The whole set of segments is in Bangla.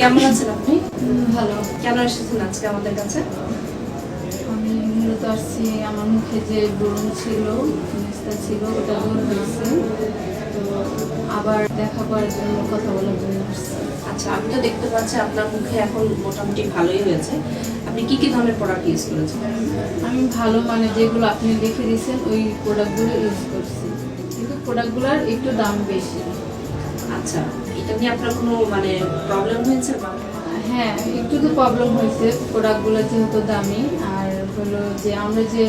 কেমন আছেন আপনি? ভালো। কেন এসেছেন আজকে আমাদের কাছে? আমি মূলত আসছি আমার মুখে যে ব্রণ ছিল জিনিসটা ছিল ওটা দূর হয়েছে তো আবার দেখা করার জন্য কথা বলার জন্য আসছি। আচ্ছা আমি তো দেখতে পাচ্ছি আপনার মুখে এখন মোটামুটি ভালোই হয়েছে। আপনি কি কি ধরনের প্রোডাক্ট ইউজ করেছেন? আমি ভালো মানে যেগুলো আপনি লিখে দিয়েছেন ওই প্রোডাক্টগুলো ইউজ করছি। কিন্তু প্রোডাক্টগুলোর একটু দাম বেশি। আচ্ছা এটা নিয়ে আপনার কোনো মানে প্রবলেম হয়েছে বা? হ্যাঁ একটু তো প্রবলেম হয়েছে। প্রোডাক্টগুলো যেহেতু দামি আর হলো যে আমরা যে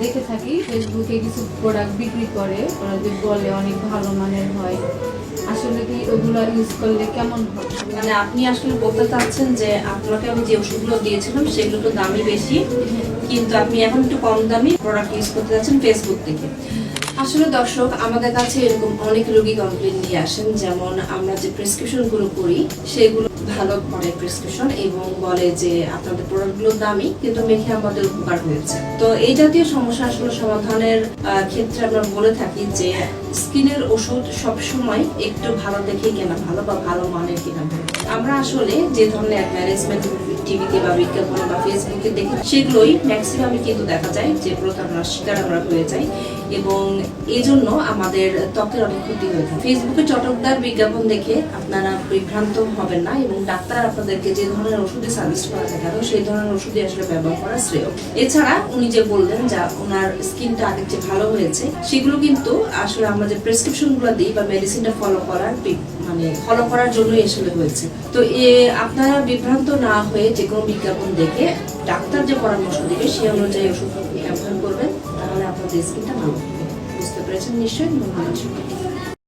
দেখে থাকি ফেসবুকে কিছু প্রোডাক্ট বিক্রি করে ওরা যে বলে অনেক ভালো মানের হয়। আসলে কি ওগুলো ইউজ করলে কেমন হবে মানে আপনি আসলে বলতে চাচ্ছেন যে আপনাকে আমি যে ওষুধগুলো দিয়েছিলাম সেগুলো তো দামি বেশি। কিন্তু আপনি এখন একটু কম দামি প্রোডাক্ট ইউজ করতে যাচ্ছেন ফেসবুক থেকে। আসলে দর্শক, আমাদের কাছে এরকম অনেক রোগী কমপ্লেন নিয়ে আসেন, যেমন আমরা যে প্রেসক্রিপশনগুলো করি, সেগুলো ভালো করে প্রেসক্রিপশন এবং বলে যে আপনাদের প্রোডাক্টগুলো দামি, কিন্তু মেখে আমাদের উপকার হয়েছে। তো এই জাতীয় সমস্যা আসলে সমাধানের ক্ষেত্রে আমরা বলে থাকি যে স্কিনের ওষুধ সবসময় একটু ভালো দেখে কেনা ভালো বা ভালো মানের কেনা ভালো। আমরা আসলে যে ধরনের অ্যাডভার্টাইজমেন্ট টিভিতে বা বিজ্ঞাপনে বা ফেসবুকে দেখি, সেগুলোই ম্যাক্সিমামই কিন্তু দেখা যায় যে প্রতারণার শিকার আমরা হয়ে যাই এবং এই জন্য আমাদের ত্বকের অনেক ক্ষতি হয়ে থাকে ফেসবুকে চটকদার বিজ্ঞাপন দেখে আপনারা বিভ্রান্ত হবেন না এবং ডাক্তার আপনাদেরকে যে ধরনের ওষুধে সাজেস্ট করা থাকে সেই ধরনের ওষুধই আসলে ব্যবহার করা শ্রেয়। এছাড়া উনি যে বললেন যে ওনার স্কিনটা আগের যে ভালো হয়েছে, সেগুলো কিন্তু আসলে আমরা যে প্রেসক্রিপশনগুলো দিই বা মেডিসিনটা ফলো করার মানে ফলো করার জন্যই আসলে হয়েছে। তো এ আপনারা বিভ্রান্ত না হয়ে যে কোনো বিজ্ঞাপন দেখে ডাক্তার যে পরামর্শ দিবে সেই অনুযায়ী ওষুধ ব্যবহার করবেন, তাহলে আপনাদের স্কিনটা ভালো থাকবে বুঝতে পেরেছেন নিশ্চয়ই? ধন্যবাদ।